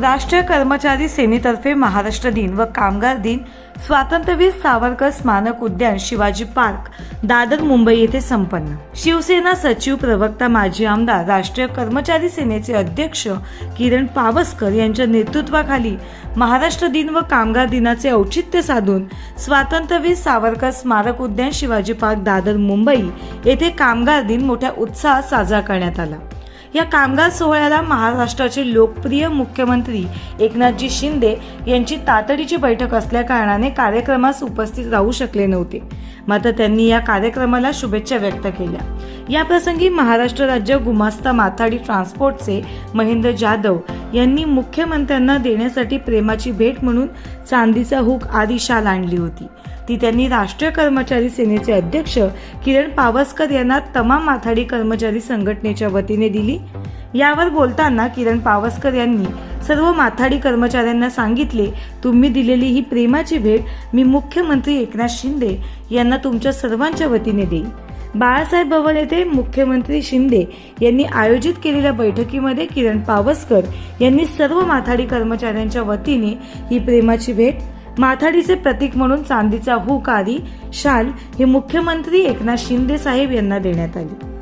राष्ट्रीय कर्मचारी सेनेतर्फे महाराष्ट्र दिन व कामगार दिन स्वातंत्र्यवीर सावरकर स्मारक उद्यान शिवाजी पार्क दादर मुंबई येथे संपन्न. शिवसेना सचिव प्रवक्ता माजी आमदार राष्ट्रीय कर्मचारी सेनेचे अध्यक्ष किरण पावसकर यांच्या नेतृत्वाखाली महाराष्ट्र दिन व कामगार दिनाचे औचित्य साधून स्वातंत्र्यवीर सावरकर स्मारक उद्यान शिवाजी पार्क दादर मुंबई येथे कामगार दिन मोठ्या उत्साहात साजरा करण्यात आला. या कामगार सोहळ्याला महाराष्ट्राचे लोकप्रिय मुख्यमंत्री एकनाथजी शिंदे यांची तातडीची बैठक असल्याकारणाने कार्यक्रमास उपस्थित राहू शकले नव्हते. मात्र त्यांनी या कार्यक्रमाला शुभेच्छा व्यक्त केल्या. याप्रसंगी महाराष्ट्र राज्य गुमास्ता माथाडी ट्रान्सपोर्टचे महेंद्र जाधव यांनी मुख्यमंत्र्यांना देण्यासाठी प्रेमाची भेट म्हणून चांदीचा हुक आदी शाल आणली होती. ती त्यांनी राष्ट्रीय कर्मचारी सेनेचे अध्यक्ष किरण पावसकर यांना तमाम माथाडी कर्मचारी संघटनेच्या वतीने दिली. यावर बोलताना किरण पावसकर यांनी सर्व माथाडी कर्मचाऱ्यांना सांगितले तुम्ही दिलेली ही प्रेमाची भेट मी मुख्यमंत्री एकनाथ शिंदे यांना तुमच्या सर्वांच्या वतीने देईन. बाळासाहेब भवन येथे मुख्यमंत्री शिंदे यांनी आयोजित केलेल्या बैठकीमध्ये किरण पावसकर यांनी सर्व माथाडी कर्मचाऱ्यांच्या वतीने ही प्रेमाची भेट माथाडीचे प्रतीक म्हणून चांदीचा हुक आदी शाल हे मुख्यमंत्री एकनाथ शिंदे साहेब यांना देण्यात आली.